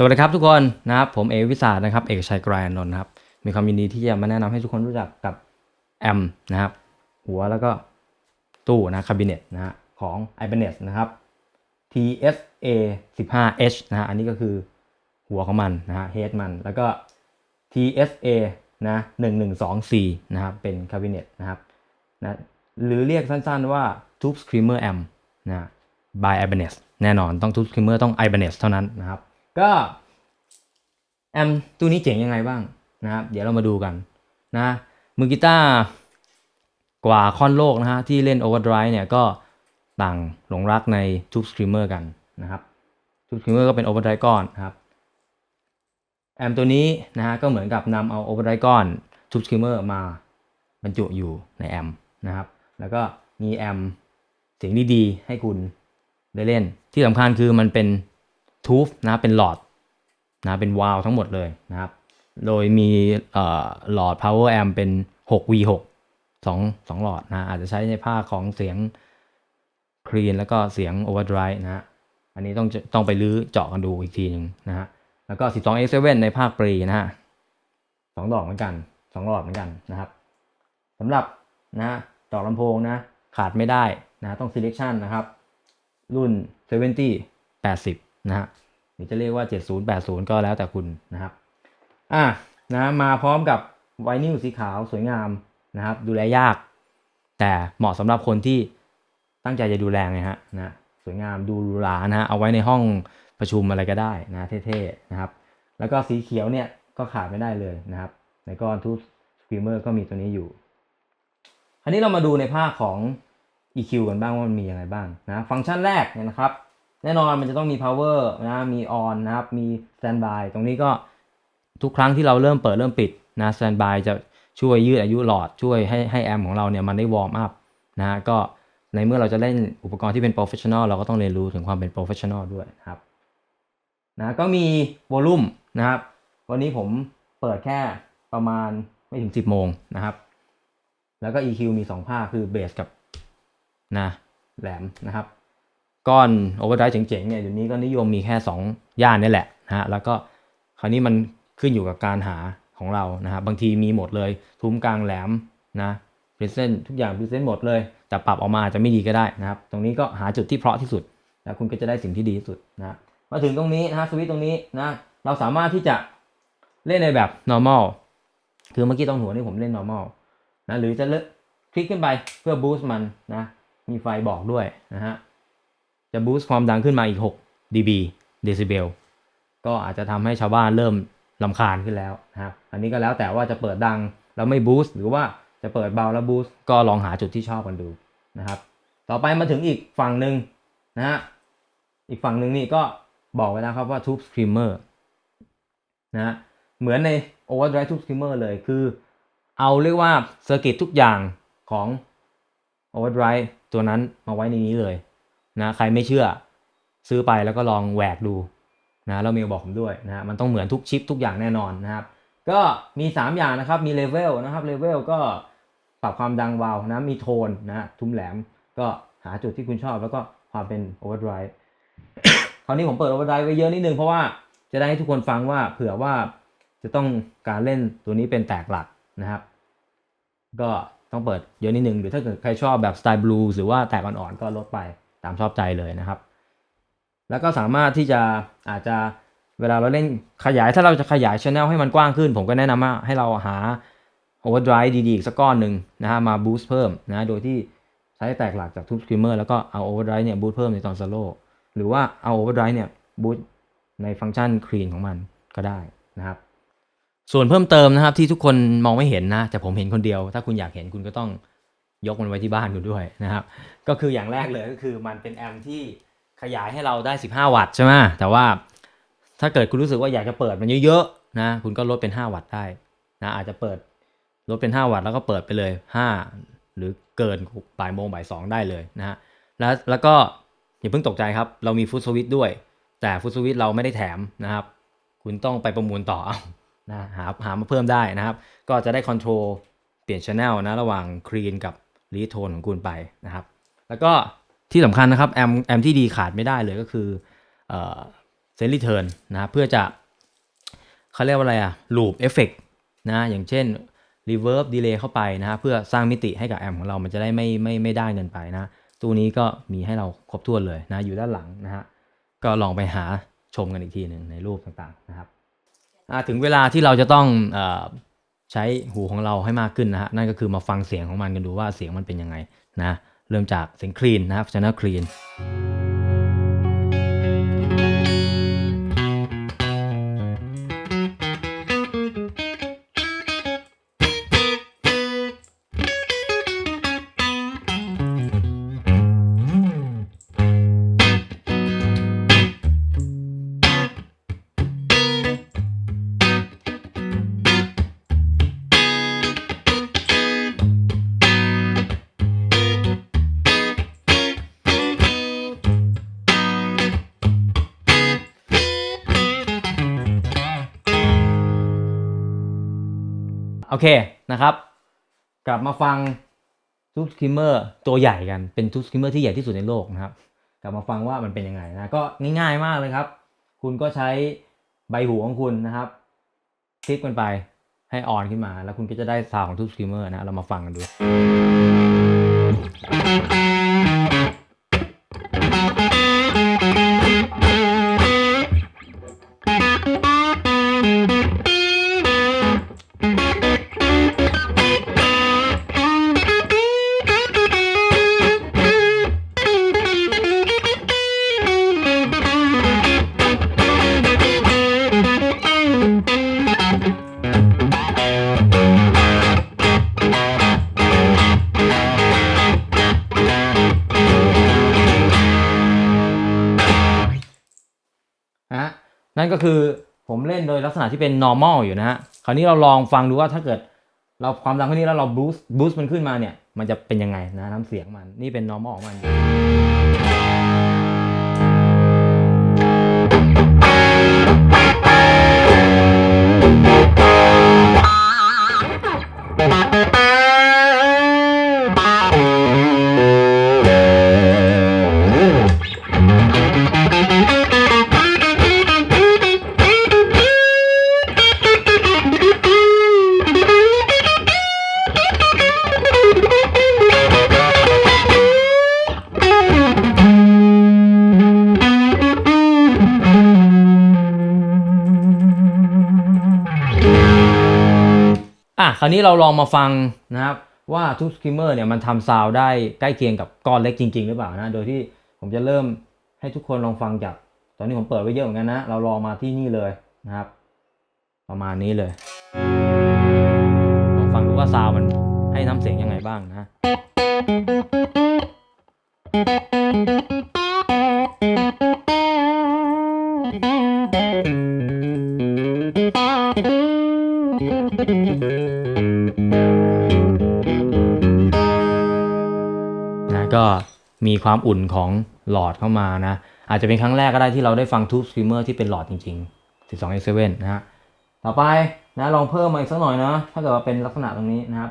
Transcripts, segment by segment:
สวัสดีครับทุกคนนะครับผมเอวิสานะครับเอกชัยไกรานนท์นะครับมีความยินดีที่จะมาแนะนำให้ทุกคนรู้จักกับแอมนะครับหัวแล้วก็ตู้นะคาบิเนตนะฮะของ i b a n e s นะครับ TSA 15H นะฮะอันนี้ก็คือหัวของมันนะฮะ head มันแล้วก็ TSA นะ1124นะครับเป็นคาบิเนตนะครับนะหรือเรียกสั้นๆว่า Tube Screamer Amp นะ by Ibanez แน่นอนต้อง Tube Screamer ต้อง Ibanez เท่านั้นนะครับ ก็แอมตัวนี้เจ๋งยังไงบ้างนะครับ เดี๋ยวเรามาดูกันนะมือกีตาร์กว่าค่อนโลกนะฮะที่เล่น Overdrive เนี่ยก็ต่างหลงรักใน Tube Screamer กันนะครับ Tube Screamer ก็เป็น Overdrive ก้อนนะครับแอมตัวนี้นะฮะก็เหมือนกับนำเอา Overdrive ก้อน Tube Screamer มาบรรจุอยู่ในแอมนะครับ แล้วก็มีแอมเสียงดีๆให้คุณได้เล่นที่สำคัญคือมันเป็น ทูฟนะเป็นหลอดนะเป็นวาล์วทั้งหมดเลยนะครับ โดยมีเอ่อหลอด power amp เป็น 6v6 2 2 หลอดนะอาจจะใช้ในภาคของเสียงคลีนแล้วก็เสียง overdrive นะฮะอันนี้ต้องต้องไปลื้อเจาะกันดูอีกทีหนึ่งนะฮะ แล้วก็ 12A7 ในภาคปรีนะฮะสองดอกเหมือนกันสองหลอดเหมือนกันนะครับสำหรับนะดอกลำโพงนะขาดไม่ได้นะต้อง selection นะครับ รุ่น 70 80 นะฮะหรือจะเรียกว่า 70 80 ก็แล้วแต่คุณนะครับอะนะมาพร้อมกับไวนิลสีขาวสวยงามนะครับ ดูแลยาก แต่เหมาะสำหรับคนที่ตั้งใจจะดูแลไงฮะนะสวยงามดูหรูหรานะฮะเอาไว้ในห้องประชุมอะไรก็ได้นะเท่ๆนะครับ แล้วก็สีเขียวเนี่ยก็ขาดไม่ได้เลยนะครับ ในก้อนทูสสกรีมเมอร์ก็มีตัวนี้อยู่คราวนี้เรามาดูในภาคของ EQ กันบ้างว่ามันมียังไงบ้างนะ ฟังก์ชันแรกเนี่ยนะครับ แน่นอนมันจะต้องมี power นะ มี on นะครับ มี standby ตรงนี้ก็ทุกครั้งที่เราเริ่มเปิดเริ่มปิดนะ standby จะช่วยยืดอายุหลอดช่วยให้ให้แอมของเราเนี่ยมันได้วอร์มอัพนะก็ในเมื่อเราจะเล่นอุปกรณ์ที่เป็น professional เราก็ต้องเรียนรู้ถึงความเป็น professional ด้วยนะครับนะก็มีวอลลุ่มนะครับ วันนี้ผมเปิดแค่ประมาณไม่ถึง 10 โมงนะครับ แล้วก็ EQ มี 2 ภาคคือเบสกับนะแหลมนะครับ ก้อน overdrive เจ๋งๆเนี่ยเดี๋ยวนี้ก็นิยมมีแค่ 2 ย่านนี่แหละนะฮะแล้วก็คราวนี้มันขึ้นอยู่กับการหาของเรานะฮะบางทีมีหมดเลย ทุ้มกลางแหลมนะพรีเซนต์ทุกอย่างพรีเซนต์หมดเลย แต่ปรับออกมาอาจจะไม่ดีก็ได้นะครับ ตรงนี้ก็หาจุดที่เพราะที่สุดแล้วคุณก็จะได้สิ่งที่ดีที่สุดนะมาถึงตรงนี้นะสวิตช์ตรงนี้นะเราสามารถที่จะเล่นในแบบ normal คือเมื่อกี้ตรงหัวนี่ผมเล่น normal นะหรือจะเลือกคลิกขึ้นไปเพื่อ boost มันนะมีไฟบอกด้วยนะฮะ จะ boost ความดังขึ้นมาอีก 6 dB เดซิเบลก็อาจจะทำให้ชาวบ้านเริ่มลำคาญขึ้นแล้วนะครับ อันนี้ก็แล้วแต่ว่าจะเปิดดังแล้วไม่ boost หรือว่าจะเปิดเบาแล้ว boost ก็ลองหาจุดที่ชอบกันดูนะครับ ต่อไปมาถึงอีกฝั่งหนึ่งนะฮะอีกฝั่งหนึ่งนี่ก็บอกไว้นะครับว่า Tube Screamer นะฮะเหมือนใน Overdrive Tube Screamer เลยคือเอาเรียกว่าเซอร์กิตทุกอย่างของ Overdrive ตัวนั้นมาไว้ในนี้เลย นะใครไม่เชื่อ ซื้อไปแล้วก็ลองแหวกดูนะแล้วเมลบอกผมด้วยนะมันต้องเหมือนทุกชิปทุกอย่างแน่นอนนะครับ ก็มี 3 อย่างนะครับมีเลเวลนะครับเลเวลก็ปรับความดังวานะมีโทนนะทุ้มแหลมก็หาจุดที่คุณชอบแล้วก็ความเป็น Overdrive คราวนี้ผมเปิด Overdrive ไว้เยอะนิดนึงเพราะว่าจะได้ให้ทุกคนฟังว่าเผื่อว่าจะต้องการเล่นตัวนี้เป็นแตกหลักนะครับ ก็ต้องเปิดเยอะนิดนึงหรือถ้าเกิดใครชอบแบบสไตล์บลูหรือว่าแตกอ่อนๆก็ลดไป ตามชอบใจเลยนะครับ แล้วก็สามารถที่จะอาจจะเวลาเราเล่นขยายถ้าเราจะขยายช anel ให้มันกว้างขึ้น ผมก็แนะนำว่าให้เราหา overdrive ดีๆอีกสักก้อนหนึ่งนะฮะมา boost เพิ่มนะโดยที่ใช้แตกหลักจาก tube screamer แล้วก็เอา overdrive เนี่ย boost เพิ่มในตอน solo หรือว่าเอา overdrive เนี่ย boost ในฟังก์ชัน clean ของมันก็ได้นะครับส่วนเพิ่มเติมนะครับที่ทุกคนมองไม่เห็นนะแต่ผมเห็นคนเดียว ถ้าคุณอยากเห็นคุณก็ต้อง ยกมันไว้ที่บ้านคุณด้วยนะครับ ก็คืออย่างแรกเลยก็คือมันเป็นแอมป์ที่ขยายให้เราได้ 15 วัตต์ใช่ไหมแต่ว่าถ้าเกิดคุณรู้สึกว่าอยากจะเปิดมันเยอะๆนะคุณก็ลดเป็น 5 วัตต์ได้นะอาจจะเปิดลดเป็น 5 วัตต์แล้วก็เปิดไปเลย 5 หรือเกินบ่ายโมงบ่ายสองได้เลยนะฮะแล้วแล้วก็อย่าเพิ่งตกใจครับ เรามีฟุตสวิตด้วย แต่ฟุตสวิตเราไม่ได้แถมนะครับ คุณต้องไปประมูลต่อเอานะหาหามาเพิ่มได้นะครับ ก็จะได้คอนโทรลเปลี่ยนช anel นะระหว่างคลีนกับ รีโทนของคุณไปนะครับ แล้วก็ที่สำคัญนะครับแอมแอมที่ดีขาดไม่ได้เลยก็คือเอ่อเซน r ีเทิร์นนะเพื่อจะเขาเรียกว่าอะไรอะลูปเอฟเฟกนะอย่างเช่น reverb delay เข้าไปนะฮะเพื่อสร้างมิติให้กับแอมของเรามันจะได้ไม่ไม่ไม่ได้เกินไปนะตัวนี้ก็มีให้เราครบถ้วนเลยนะอยู่ด้านหลังนะฮะก็ลองไปหาชมกันอีกทีหนึ่งในรูปต่างๆนะครับถึงเวลาที่เราจะต้องอ ใช้หูของเราให้มากขึ้นนะฮะนั่นก็คือมาฟังเสียงของมันกันดูว่าเสียงมันเป็นยังไงนะเริ่มจากเสียงคลีนนะครับชนะคลีน clean เคนะครับ กลับมาฟังทูสคิมเมอร์ตัวใหญ่กันเป็นทูสคิมเมอร์ที่ใหญ่ที่สุดในโลกนะครับ กลับมาฟังว่ามันเป็นยังไงนะก็ง่ายๆมากเลยครับ คุณก็ใช้ใบหูของคุณนะครับคลิกมันไปให้ออนขึ้นมา แล้วคุณก็จะได้ซาวของทูสคิมเมอร์นะเรามาฟังกันดู นั้นก็คือผมเล่นโดยลักษณะที่เป็น normal อยู่นะฮะ คราวนี้เราลองฟังดูว่าถ้าเกิดเราความดังเท่านี้แล้วเรา boost boost มันขึ้นมาเนี่ย มันจะเป็นยังไงนะน้ำเสียงมัน นี่เป็น normal ของมันาวนี้เราลองมาฟังนะครับว่าทุกสกิมเมอร์เนี่ยมันทำซาวได้ใกล้เคียงกับก้อนเล็กจริง ๆ หรือเปล่านะ โดยที่ผมจะเริ่มให้ทุกคนลองฟังจาก ตอนนี้ผมเปิดไว้เยอะเหมือนกันนะ เราลองมาที่นี่เลยนะครับ ประมาณนี้เลย ลองฟังดูว่าซาวมันให้น้ำเสียงยังไงบ้างนะ ก็มีความอุ่นของหลอดเข้ามานะ อาจจะเป็นครั้งแรกก็ได้ที่เราได้ฟังทูบสตรีมเมอร์ที่เป็นหลอดจริงๆ 12 x 7นะฮะ ต่อไปนะลองเพิ่มมาอีกสักหน่อยนะถ้าเกิดว่าเป็นลักษณะตรงนี้นะครับ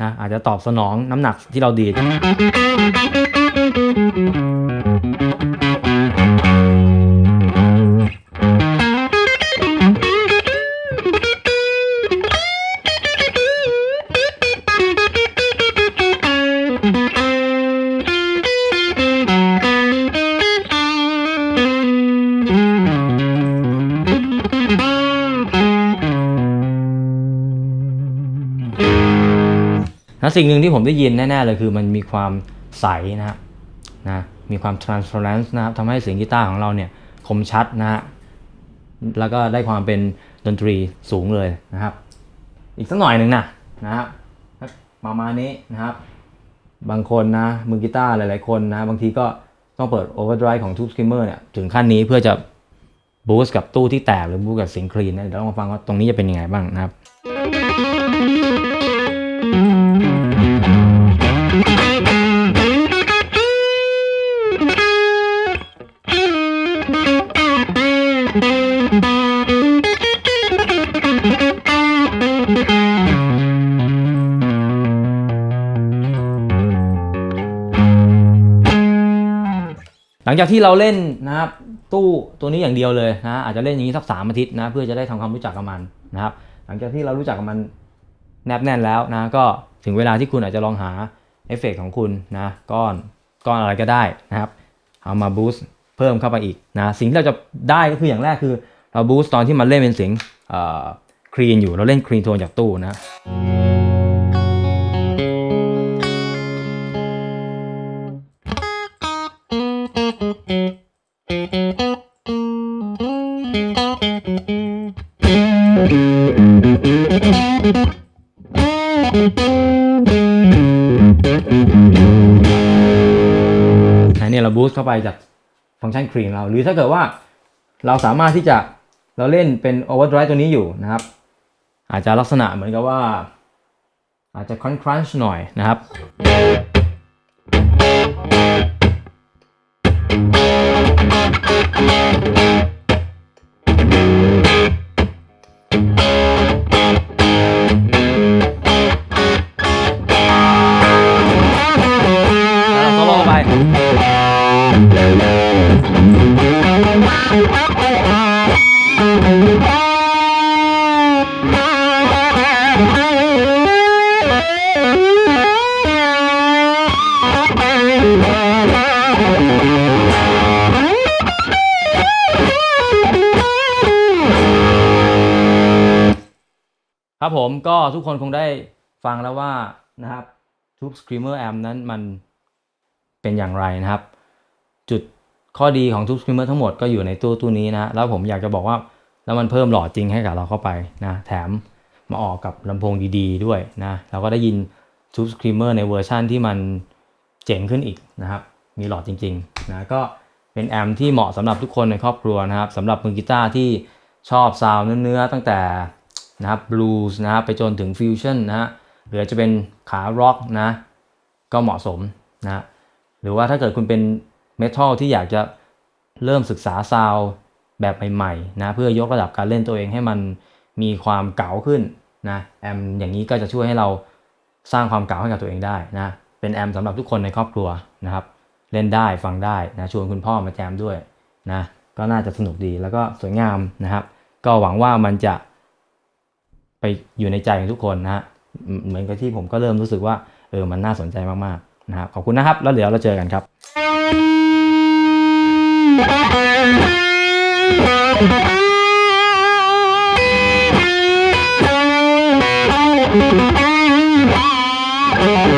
นะอาจจะตอบสนองน้ำหนักที่เราดีด นะสิ่งหนึ่งที่ผมได้ยินแน่ๆเลยคือมันมีความใสนะนะมีความ transparent นะครับทำให้เสียงกีตาร์ของเราเนี่ยคมชัดนะฮะแล้วก็ได้ความเป็นดนตรีสูงเลยนะครับ อีกสักหน่อยหนึ่งนะนะครับประมาณนี้นะครับ บางคนนะมือกีตาร์หลายๆคนนะบางทีก็ต้องเปิด overdrive ของ Tube Screamer เนี่ยถึงขั้นนี้เพื่อจะบูสต์กับตู้ที่แตกหรือบูสต์กับเสียงคลีนนะเดี๋ยวเรามาฟังว่าตรงนี้จะเป็นยังไงบ้างนะครับ งจากที่เราเล่นนะครับตู้ตัวนี้อย่างเดียวเลยนะอาจจะเล่นอย่างนี้สักสามอาทิตย์นะเพื่อจะได้ทำความรู้จักกับมันนะครับ หลังจากที่เรารู้จักกับมันแนบแน่นแล้วนะก็ถึงเวลาที่คุณอาจจะลองหาเอฟเฟกต์ของคุณนะก้อนก้อนอะไรก็ได้นะครับ เอามาบูสต์เพิ่มเข้าไปอีกนะสิ่งที่เราจะได้ก็คืออย่างแรกคือเราบูสต์ตอนที่มันเล่นเป็นเสียงคลีนอยู่เราเล่นคลีนโทนจากตู้นะ ไปจากฟังก์ชันคลีนเรา หรือถ้าเกิดว่าเราสามารถที่จะเราเล่นเป็น overdrive ตัวนี้อยู่นะครับ อาจจะลักษณะเหมือนกับว่า อาจจะคอนครันช์หน่อยนะครับแล้ ครับผมก็ทุกคนคงได้ฟังแล้วว่านะครับ Tube Screamer Amp นั้นมันเป็นอย่างไรนะครับ จุด ข้อดีของ Tube Screamer ทั้งหมดก็อยู่ในตู้ตู้นี้นะแล้วผมอยากจะบอกว่าแล้วมันเพิ่มหลอดจริงให้กับเราเข้าไปนะแถมมาออกกับลำโพงดีๆด้วยนะเราก็ได้ยิน Tube Screamer ในเวอร์ชั่นที่มันเจ๋งขึ้นอีกนะครับ มีหลอดจริงๆนะก็เป็นแอมป์ที่เหมาะสำหรับทุกคนในครอบครัวนะครับสำหรับมือกีตาร์ที่ชอบซาวด์เนื้อๆตั้งแต่นะครับบลูส์นะครับไปจนถึงฟิวชั่นนะฮะหรือจะเป็นขาร็อกนะก็เหมาะสมนะหรือว่าถ้าเกิดคุณเป็น เมทัลที่อยากจะเริ่มศึกษาซาวด์แบบใหม่ๆนะเพื่อยกระดับการเล่นตัวเองให้มันมีความเก๋าขึ้นนะแอมอย่างนี้ก็จะช่วยให้เราสร้างความเก๋าให้กับตัวเองได้นะเป็นแอมสำหรับทุกคนในครอบครัวนะครับเล่นได้ฟังได้นะชวนคุณพ่อมาแจมด้วยนะก็น่าจะสนุกดีแล้วก็สวยงามนะครับ ก็หวังว่ามันจะไปอยู่ในใจของทุกคนนะฮะเหมือนกับที่ผมก็เริ่มรู้สึกว่าเออมันน่าสนใจมากๆนะครับขอบคุณนะครับ แล้วเดี๋ยวเราเจอกันครับ Thank you.